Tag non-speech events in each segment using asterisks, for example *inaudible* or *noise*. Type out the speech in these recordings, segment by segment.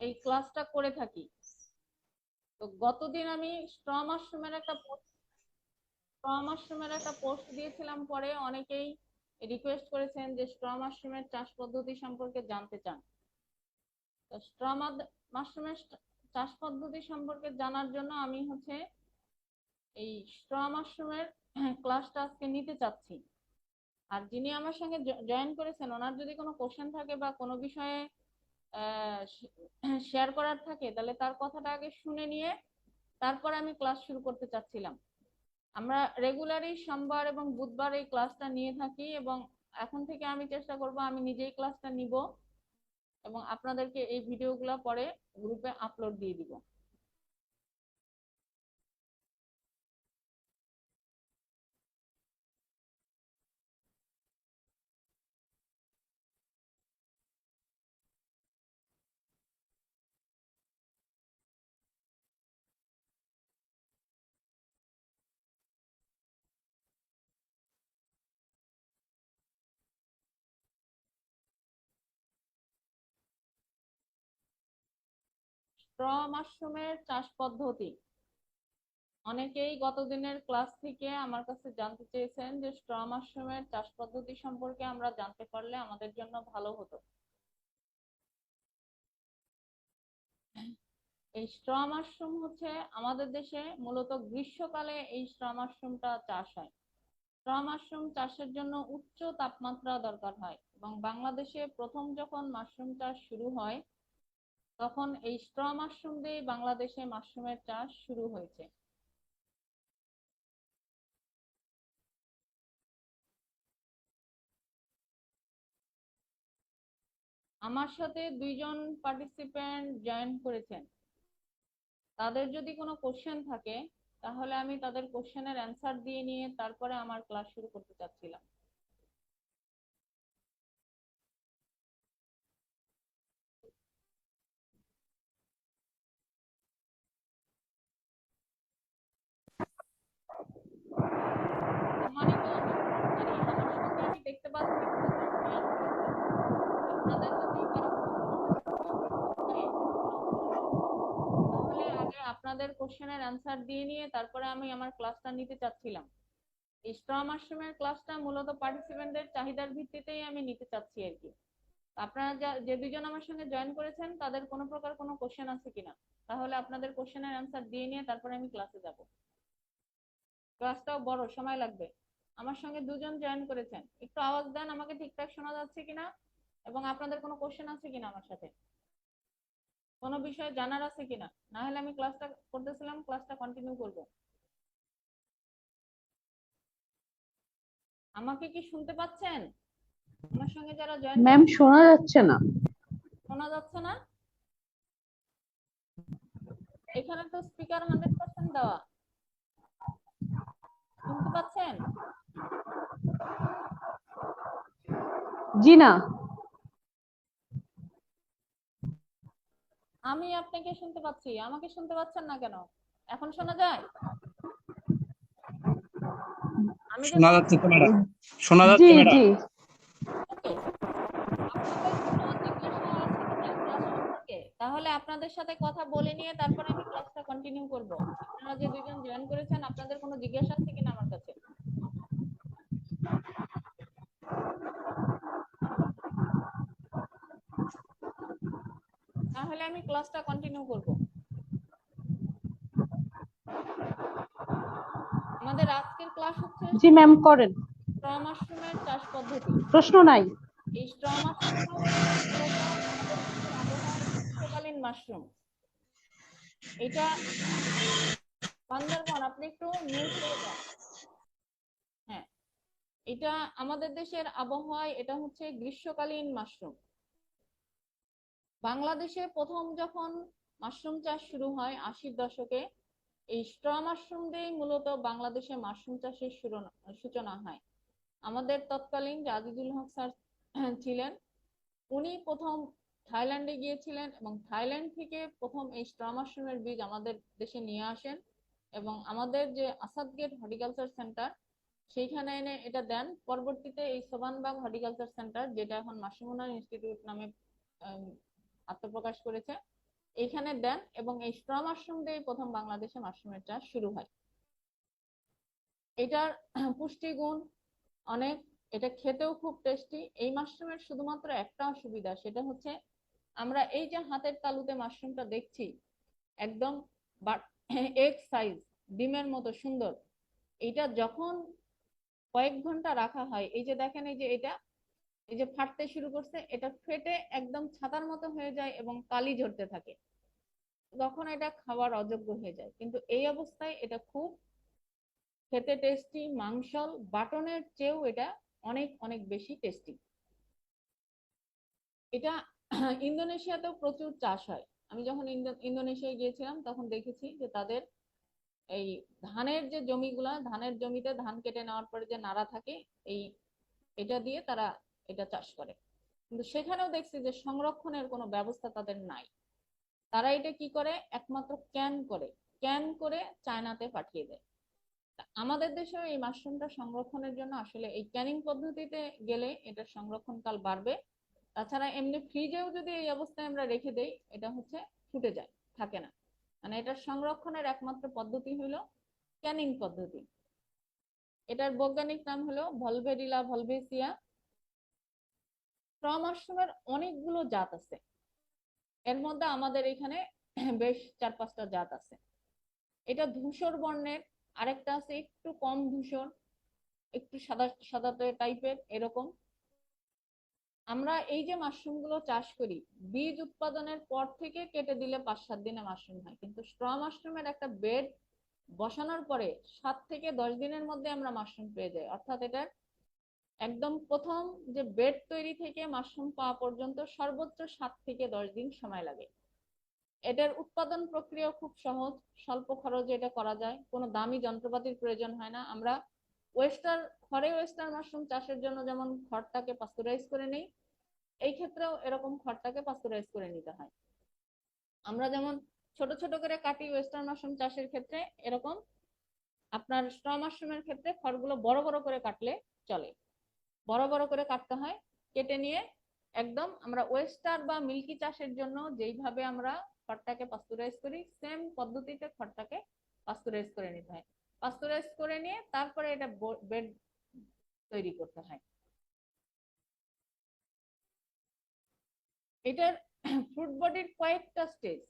এই ক্লাসটা করে থাকি। তো গতদিন আমি স্ট্র মাশরুমের একটা স্ট্র মাশরুমের একটা পোস্ট দিয়েছিলাম পরে অনেকেই রিকোয়েস্ট করেছেন যে স্ট্র মাশরুমের চাষ পদ্ধতি সম্পর্কে জানতে চান। তো স্ট্র মাশরুমের চাষ পদ্ধতি সম্পর্কে জানার জন্য আমি হচ্ছে এই স্ট্র মাশরুমের ক্লাসটা আজকে নিতে চাচ্ছি। আর যিনি আমার সঙ্গে জয়েন করেছেন, ওনার যদি কোনো কোশ্চেন থাকে বা কোনো বিষয়ে শেয়ার করার থাকে, তাহলে তার কথাটা আগে শুনে নিয়ে তারপর আমি ক্লাস শুরু করতে চাচ্ছিলাম। আমরা রেগুলারই সোমবার এবং বুধবার এই ক্লাসটা নিয়ে থাকি এবং এখন থেকে আমি চেষ্টা করব আমি নিজেই ক্লাসটা নিব এবং আপনাদেরকে এই ভিডিওগুলো পরে গ্রুপে আপলোড দিয়ে দিব। স্ট্র মাশরুমের চাষ পদ্ধতি। অনেকেই গতদিনের ক্লাস থেকে আমার কাছে জানতে চেয়েছেন যে স্ট্র মাশরুমের চাষ পদ্ধতি সম্পর্কে আমরা জানতে পারলে আমাদের জন্য ভালো হতো। এই স্ট্র মাশরুম হচ্ছে আমাদের দেশে মূলত গ্রীষ্মকালে এই স্ট্র মাশরুমটা চাষ হয়। স্ট্র মাশরুম চাষের জন্য উচ্চ তাপমাত্রা দরকার হয় এবং বাংলাদেশে প্রথম যখন মাশরুম চাষ শুরু হয় তখন এই স্ট্র মাশরুম দিয়ে বাংলাদেশে মাশরুমের চাষ শুরু হয়েছে। আমার সাথে দুইজন পার্টিসিপেন্ট জয়েন করেছেন। তাদের যদি কোনো কোশ্চেন থাকে, তাহলে আমি তাদের কোশ্চেনের অ্যান্সার দিয়ে নিয়ে তারপরে আমার ক্লাস শুরু করতে চাচ্ছিলাম সম্মানিত অনুসারী, আমার সঙ্গে আমি দেখতে পাচ্ছি আপনাদের যদি কারও তাহলে আগে আপনাদের কোশ্চেনের অ্যান্সার দিয়ে নিয়ে তারপরে আমি আমার ক্লাসটা নিতে চাচ্ছিলাম। এই স্ট্র মাশরুমের ক্লাসটা মূলত পার্টিসিপেন্টদের চাহিদার ভিত্তিতেই আমি নিতে চাচ্ছি আর কি। আপনারা যে দুজন আমার সঙ্গে জয়েন করেছেন, তাদের কোনো প্রকার কোনো কোশ্চেন আছে কিনা? তাহলে আপনাদের কোশ্চেনের অ্যান্সার দিয়ে নিয়ে তারপরে আমি ক্লাসে যাব। ক্লাসটাও বড়, সময় লাগবে। আমার সঙ্গে দুজন জয়েন করেছেন। একটু আওয়াজ দেন, আমাকে ঠিকঠাক শোনা যাচ্ছে কিনা? এবং আপনাদের কোনো কোশ্চেন আছে কিনা আমার সাথে? কোনো বিষয় জানার আছে কিনা? না হলে আমি ক্লাসটা করতেছিলাম ক্লাসটা কন্টিনিউ করব। আমাকে কি শুনতে পাচ্ছেন? আমার সঙ্গে যারা জয়েন ম্যাম শোনা যাচ্ছে না। শোনা যাচ্ছে না? এখানে তো স্পিকার হান্ড্রেড পার্সেন্ট দেওয়া। শুনতে পাচ্ছেন? জি না আমি আপনাকে শুনতে পাচ্ছি। আমাকে শুনতে পাচ্ছেন না কেন? এখন শোনা যায়? আমি শোনা যাচ্ছে তো ম্যাডাম। শোনা যাচ্ছে ম্যাডাম। তাহলে আপনাদের সাথে কথা বলে নিয়ে তারপরে আমি ক্লাসটা কন্টিনিউ করব। আপনারা যে দুজন জয়েন করেছেন আপনাদের কোনো জিজ্ঞাসা আছে কিনা আমার কাছে? তাহলে আমি ক্লাসটা কন্টিনিউ করব। আমাদের আজকের ক্লাস হচ্ছে জি ম্যাম করেন। স্ট্র মাশরুমের চাষ পদ্ধতি। প্রশ্ন নাই। এই স্ট্র মাশরুম মাশরুম এটা বান্দরবান আপনি একটু নিউজ হ্যাঁ এটা আমাদের দেশের আবহাওয়ায় এটা হচ্ছে গ্রীষ্মকালীন মাশরুম বাংলাদেশে প্রথম যখন মাশরুম চাষ শুরু হয়, আশির দশকে, এই স্ট্র মাশরুম দিয়েই মূলত বাংলাদেশে মাশরুম চাষের সূচনা হয়। আমাদের তৎকালীন আজিজুল হক স্যার ছিলেন। উনি প্রথম থাইল্যান্ডে গিয়েছিলেন এবং থাইল্যান্ড থেকে প্রথম এই স্ট্র মাশরুমের বীজ আমাদের দেশে নিয়ে আসেন এবং আমাদের যে আসাদ গেট হর্টিকালচার সেন্টার, সেইখানে এনে এটা দেন। পরবর্তীতে এই সোবানবাগ হর্টিকালচার সেন্টার, যেটা এখন মাসিমুনার ইনস্টিটিউট নামে আত্মপ্রকাশ করেছে। এইখানে দেন এবং এই স্ট্র মাশরুম দিয়ে প্রথম বাংলাদেশে মাশরুমের চাষ শুরু হয়। এটার পুষ্টিগুণ অনেক, এটা খেতেও খুব টেস্টি এই মাশরুমের শুধুমাত্র একটা অসুবিধা, সেটা হচ্ছে আমরা এই যে হাতের তালুতে মাশরুমটা দেখছি, একদম এগ সাইজ ডিমের মতো সুন্দর। এটা যখন কয়েক ঘণ্টা রাখা হয়, এই যে দেখেন এই যে এটা এই যে ফাটতে শুরু করছে, এটা ফেটে একদম ছাতার মতো হয়ে যায় এবং কালি ঝরতে থাকে। তখন এটা খাওয়ার অযোগ্য হয়ে যায়। কিন্তু এই অবস্থায় এটা খুব খেতে টেস্টি মাংসল, বাটনের চেয়েও এটা অনেক অনেক বেশি টেস্টি এটা *clears throat* ইন্দোনেশিয়াতেও প্রচুর চাষ হয়। আমি যখন ইন্দো- ইন্দোনেশিয়ায় গিয়েছিলাম, তখন দেখেছি যে তাদের এই ধানের যে জমিগুলা, ধানের জমিতে ধান কেটে নেওয়ার পরে যে নাড়া থাকে, এই এটা দিয়ে তারা এটা চাষ করে। কিন্তু সেখানেও দেখছি যে সংরক্ষণের কোনো ব্যবস্থা তাদের নাই। তারা এটা কি করে? একমাত্র ক্যান করে। ক্যান করে চায়নাতে পাঠিয়ে দেয়। আমাদের দেশেও এই মাশরুমটা সংরক্ষণের জন্য আসলে এই ক্যানিং পদ্ধতিতে গেলে এটার সংরক্ষণকাল বাড়বে। তাছাড়া এমনি ফ্রিজেও যদি এই অবস্থায় আমরা রেখে দেই, এটা হচ্ছে ফুটে যায়, থাকে না। মানে এটার সংরক্ষণের একমাত্র পদ্ধতি হলো ক্যানিং পদ্ধতি। এটার বৈজ্ঞানিক নাম হলো ভলভেরিলা ভলভেসিয়া। স্ট্র অনেকগুলো জাত আছে। এর মধ্যে আমাদের এখানে *clears throat* বেশ চার পাঁচটা জাত আছে। এটা ধূসর বর্ণের, আরেকটা আছে একটু কম ধূসর, একটু সাদা সাদাতে টাইপের এরকম। আমরা এই যে মাশরুমগুলো চাষ করি, বীজ উৎপাদনের পর থেকে কেটে দিলে পাঁচ সাত দিনে মাশরুম হয়। কিন্তু স্ট্র মাশরুমের একটা বেড বসানোর পরে সাত থেকে দশ দিনের মধ্যে আমরা মাশরুম পেয়ে যাই। অর্থাৎ এটার একদম প্রথম যে বেড তৈরি থেকে মাশরুম পাওয়া পর্যন্ত সর্বোচ্চ সাত থেকে দশ দিন সময় লাগে। এটার উৎপাদন প্রক্রিয়া খুব সহজ, স্বল্প খরচে এটা করা যায়, কোনো দামি যন্ত্রপাতির প্রয়োজন হয় না। আমরা ওয়েস্টার ঘরে ওয়েস্টার মাশরুম চাষের জন্য যেমন খড়টাকে পাস্তুরাইজ করে নেই, এই ক্ষেত্রেও এরকম খড়টাকে পাস্তুরাইজ করে নিতে হয়। আমরা যেমন ছোট ছোট করে কাটি ওয়েস্টার্ন মাশরুম চাষের ক্ষেত্রে এরকম, আপনার স্ট্র মাশরুমের ক্ষেত্রে খড়গুলো বড় বড় করে কাটলে চলে। বড় বড় করে কাটতে হয়, কেটে নিয়ে একদম আমরা ওয়েস্টার বা মিল্কি চাষের জন্য যেইভাবে আমরা খড়টাকে পাস্তুরাইজ করি সেম পদ্ধতিতে খড়টাকে পাস্তুরাইজ করে নিতে হয়। পাস্তুরাইজ করে নিয়ে তারপরে এটা বেড তৈরি করতে হয়। এটার *clears throat* ফ্রুট বডির কয়েকটা স্টেজ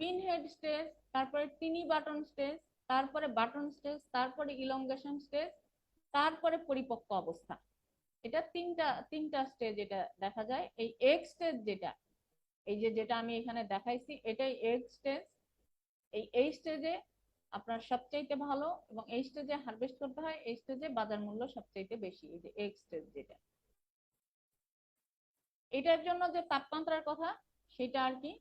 পিন হেড স্টেজ তারপরে টিনি বাটন স্টেজ তারপরে বাটন স্টেজ তারপরে ইলংগেশন স্টেজ তারপরে পরিপক্ক অবস্থা। এটা তিনটা তিনটা স্টেজ এটা দেখা যায়। এই এগ স্টেজ যেটা, এই যে যেটা আমি এখানে দেখাইছি, এটাই এগ স্টেজ এই এই স্টেজে আপনার সবচাইতে ভালো এবং এই স্টেজে হারভেস্ট করতে হয় এই স্টেজে বাজার মূল্য সবচাইতে বেশি, এই যে এগ স্টেজ যেটা। এটার জন্য যে তাপমাত্রার কথা, সেটা আর কি।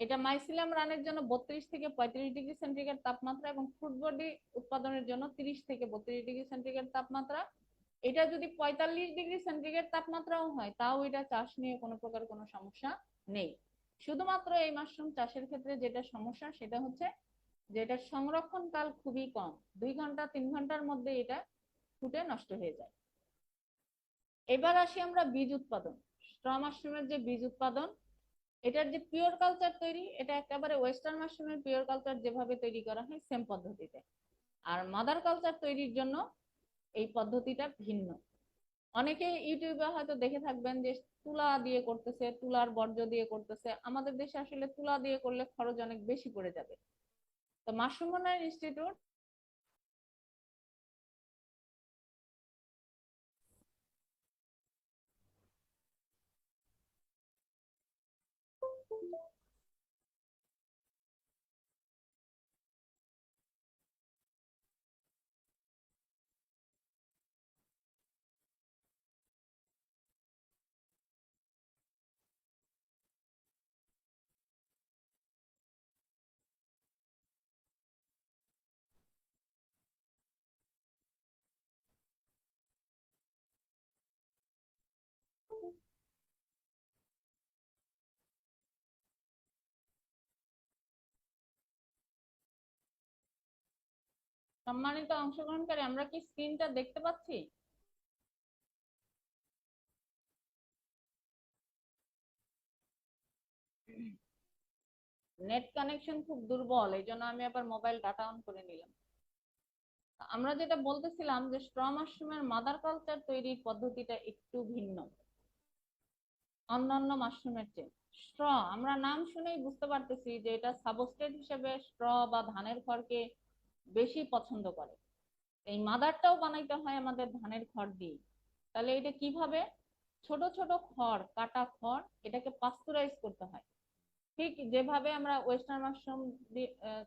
এটা মাইসিলাম রানের জন্য বত্রিশ থেকে পঁয়ত্রিশ ডিগ্রি সেন্টিগ্রেড তাপমাত্রা এবং ফ্রুট বডি উৎপাদনের জন্য তিরিশ থেকে বত্রিশ ডিগ্রি সেন্টিগ্রেড তাপমাত্রা। এটা যদি পঁয়তাল্লিশ ডিগ্রি সেন্টিগ্রেড তাপমাত্রাও হয়, তাও এটা চাষ নিয়ে কোনো প্রকার কোনো সমস্যা নেই। শুধুমাত্র এই মাশরুম চাষের ক্ষেত্রে যেটা সমস্যা সেটা হচ্ছে যে এটার সংরক্ষণ কাল খুবই কম। দুই ঘণ্টা, তিন ঘণ্টার মধ্যে এটা ফুটে নষ্ট হয়ে যায়। এবার আসি আমরা বীজ উৎপাদন। স্ট্র মাশরুমের যে বীজ উৎপাদন, এটার যে পিওর কালচার তৈরি, এটা একেবারে ওয়েস্টার্ন মাশরুমের পিওর কালচার যেভাবে তৈরি করা হয়, সেম পদ্ধতিতে। আর মাদার কালচার তৈরির জন্য এই পদ্ধতিটা ভিন্ন। অনেকে ইউটিউবে হয়তো দেখে থাকবেন যে তুলা দিয়ে করতেছে, তুলার বর্জ্য দিয়ে করতেছে। আমাদের দেশে আসলে তুলা দিয়ে করলে খরচ অনেক বেশি পড়ে যাবে। তো উন্নয়ন ইনস্টিটিউট সম্মানিত অংশগ্রহণকারী, আমরা কি স্ক্রিনটা দেখতে পাচ্ছি? নেট কানেকশন খুব দুর্বল এই জন্য আমি আবার মোবাইল ডাটা অন করে নিলাম। আমরা যেটা বলতেছিলাম যে স্ট্র মাশরুমের মাদার কালচার তৈরির পদ্ধতিটা একটু ভিন্ন। অন্যান্য মাশরুমের চেয়ে। স্ট্র আমরা নাম শুনেই বুঝতে পারতেছি যে, এটা সাবস্ট্রেট হিসেবে স্ট্র বা ধানের খড়কে বেশি পছন্দ করে। এই মাদারটাও বানাইতে হয় আমাদের ধানের খড় দিয়ে তাহলে এটা কীভাবে? ছোট ছোট খড়, কাটা খড়, এটাকে পাস্তুরাইজ করতে হয়। ঠিক যেভাবে আমরা ওয়েস্টার্ন মাশরুম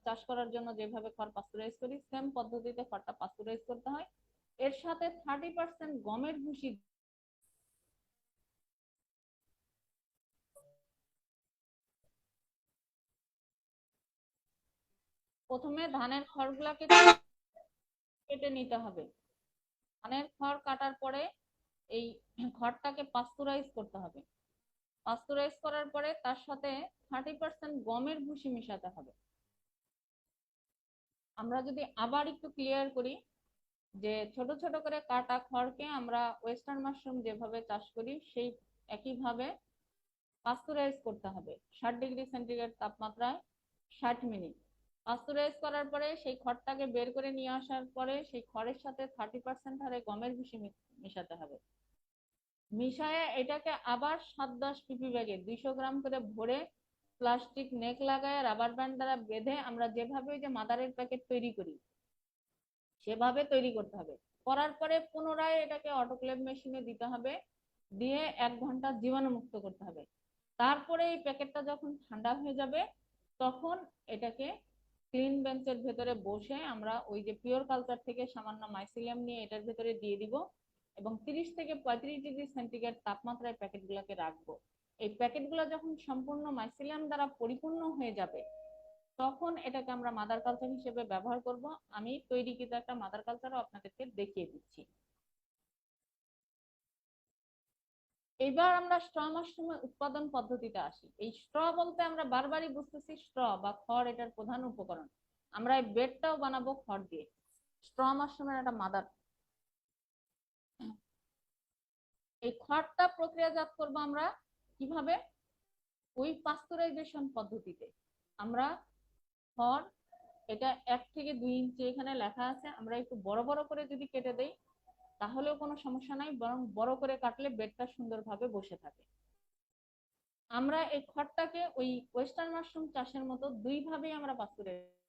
চাষ করার জন্য যেভাবে খড় পাস্তুরাইজ করি সেম পদ্ধতিতে খড়টা পাস্তুরাইজ করতে হয়। এর সাথে থার্টি পার্সেন্ট গমের ভুসি প্রথমে ধানের খড়গুলাকে কেটে নিতে হবে। ধানের খড় কাটার পরে এই খড়টাকে পাস্তুরাইজ করতে হবে। পাস্তুরাইজ করার পরে তার সাথে থার্টি পার্সেন্ট গমের ভুসি মিশাতে হবে। আমরা যদি আবার একটু ক্লিয়ার করি যে ছোট ছোট করে কাটা খড়কে আমরা ওয়েস্টার্ন মাশরুম যেভাবে চাষ করি, সেই একইভাবে পাস্তুরাইজ করতে হবে। ষাট ডিগ্রি সেন্টিগ্রেড তাপমাত্রায় ষাট মিনিট। পাস্তুরাইজ করার পরে সেই খড়টাকে বের করে নিয়ে আসার পরে সেই খড়ের সাথে থার্টি পার্সেন্ট হারে গমের ভুসি মিশাতে হবে। মিশায়ে এটাকে আবার সাত দশ পিপি ব্যাগে দুইশো গ্রাম করে ভরে প্লাস্টিক নেক লাগায় রাবার ব্যান্ড দ্বারা বেঁধে আমরা যেভাবে যে মাদারের প্যাকেট তৈরি করি, সেভাবে তৈরি করতে হবে। করার পরে পুনরায় এটাকে অটোক্লেভ মেশিনে দিতে হবে, দিয়ে এক ঘণ্টা জীবাণুমুক্ত করতে হবে। তারপরে এই প্যাকেটটা যখন ঠান্ডা হয়ে যাবে, তখন এটাকে ক্লিন বেঞ্চের ভেতরে বসে আমরা ওই যে পিওর কালচার থেকে সামান্য মাইসিলিয়াম নিয়ে এটার ভেতরে দিয়ে দিব এবং তিরিশ থেকে পঁয়ত্রিশ ডিগ্রি সেন্টিগ্রেড তাপমাত্রায় প্যাকেটগুলোকে রাখব। এই প্যাকেটগুলো যখন সম্পূর্ণ মাইসিলিয়াম দ্বারা পরিপূর্ণ হয়ে যাবে, তখন এটাকে আমরা মাদার কালচার হিসেবে ব্যবহার করব। আমি তৈরি তৈরিকৃত একটা মাদার কালচারও আপনাদেরকে দেখিয়ে দিচ্ছি। এবার আমরা স্ট্র মাশরুমের উৎপাদন পদ্ধতিতে আসি। এই স্ট্র বলতে আমরা বারবারই বুঝতেছি স্ট্র বা খড় এটার প্রধান উপকরণ। আমরা এই বেডটাও বানাবো খড় দিয়ে। স্ট্র মাশরুমের একটা মাদার। এই খড়টা প্রক্রিয়াজাত করব আমরা কীভাবে? ওই পাস্তুরাইজেশন পদ্ধতিতে। আমরা খড়, এটা এক থেকে দুই ইঞ্চি এখানে লেখা আছে। আমরা একটু বড় বড় করে যদি কেটে দেই তাহলেও কোনো সমস্যা নাই, বরং বড় করে কাটলে বেডটা সুন্দরভাবে বসে থাকে। আমরা এই খড়টাকে ওই ওয়েস্টার্ন মাশরুম চাষের মতো দুইভাবেই আমরা পাস্তুরাইজ